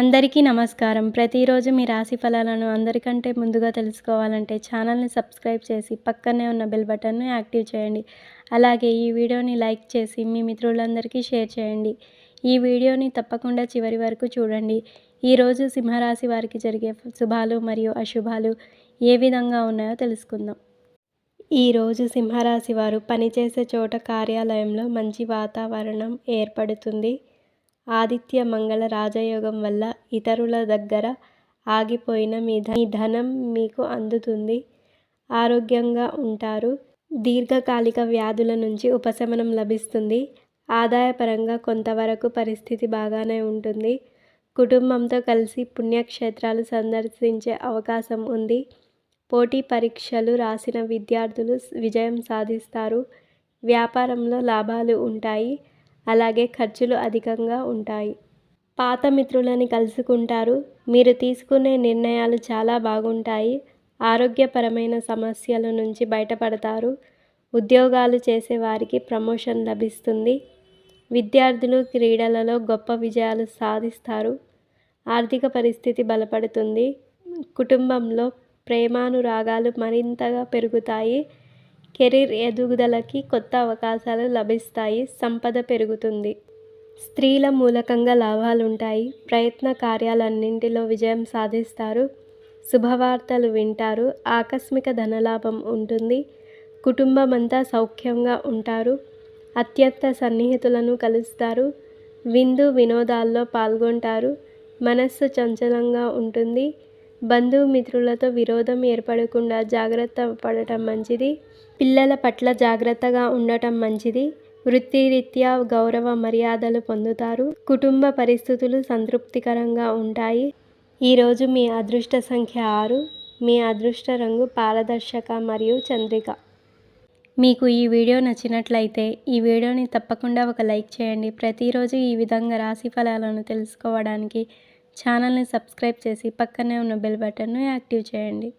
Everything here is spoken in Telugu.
అందరికీ నమస్కారం. ప్రతిరోజు మీ రాశి ఫలాలను అందరికంటే ముందుగా తెలుసుకోవాలంటే ఛానల్ని సబ్స్క్రైబ్ చేసి పక్కనే ఉన్న బెల్ బటన్ను యాక్టివ్ చేయండి. అలాగే ఈ వీడియోని లైక్ చేసి మీ మిత్రులందరికీ షేర్ చేయండి. ఈ వీడియోని తప్పకుండా చివరి వరకు చూడండి. ఈరోజు సింహరాశి వారికి జరిగే శుభాలు మరియు అశుభాలు ఏ విధంగా ఉన్నాయో తెలుసుకుందాం. ఈరోజు సింహరాశి వారు పనిచేసే చోట కార్యాలయంలో మంచి వాతావరణం ఏర్పడుతుంది. ఆదిత్య మంగళ రాజయోగం వల్ల ఇతరుల దగ్గర ఆగిపోయిన మీ మీ ధనం మీకు అందుతుంది. ఆరోగ్యంగా ఉంటారు. దీర్ఘకాలిక వ్యాధుల నుంచి ఉపశమనం లభిస్తుంది. ఆదాయపరంగా కొంతవరకు పరిస్థితి బాగానే ఉంటుంది. కుటుంబంతో కలిసి పుణ్యక్షేత్రాలు సందర్శించే అవకాశం ఉంది. పోటీ పరీక్షలు రాసిన విద్యార్థులు విజయం సాధిస్తారు. వ్యాపారంలో లాభాలు ఉంటాయి. అలాగే ఖర్చులు అధికంగా ఉంటాయి. పాత మిత్రులని కలుసుకుంటారు. మీరు తీసుకునే నిర్ణయాలు చాలా బాగుంటాయి. ఆరోగ్యపరమైన సమస్యల నుంచి బయటపడతారు. ఉద్యోగాలు చేసే వారికి ప్రమోషన్ లభిస్తుంది. విద్యార్థులు క్రీడలలో గొప్ప విజయాలు సాధిస్తారు. ఆర్థిక పరిస్థితి బలపడుతుంది. కుటుంబంలో ప్రేమానురాగాలు మరింతగా పెరుగుతాయి. కెరీర్ ఎదుగుదలకి కొత్త అవకాశాలు లభిస్తాయి సంపద పెరుగుతుంది. స్త్రీల మూలకంగా లాభాలుంటాయి ప్రయత్న కార్యాలన్నింటిలో విజయం సాధిస్తారు శుభవార్తలు వింటారు ఆకస్మిక ధనలాభం ఉంటుంది కుటుంబం అంతా సౌఖ్యంగా ఉంటారు అత్యంత సన్నిహితులను కలుస్తారు విందు వినోదాల్లో పాల్గొంటారు మనస్సు చంచలంగా ఉంటుంది బంధుమిత్రులతో విరోధం ఏర్పడకుండా జాగ్రత్త పడటం మంచిది. పిల్లల పట్ల జాగ్రత్తగా ఉండటం మంచిది. వృత్తిరీత్యా గౌరవ మర్యాదలు పొందుతారు. కుటుంబ పరిస్థితులు సంతృప్తికరంగా ఉంటాయి. ఈరోజు మీ అదృష్ట సంఖ్య ఆరు. మీ అదృష్ట రంగు పారదర్శక మరియు చంద్రిక. మీకు ఈ వీడియో నచ్చినట్లయితే ఈ వీడియోని తప్పకుండా ఒక లైక్ చేయండి. ప్రతిరోజు ఈ విధంగా రాశి ఫలాలను తెలుసుకోవడానికి ఛానల్ని సబ్స్క్రైబ్ చేసి పక్కనే ఉన్న బెల్ బటన్ను యాక్టివ్ చేయండి.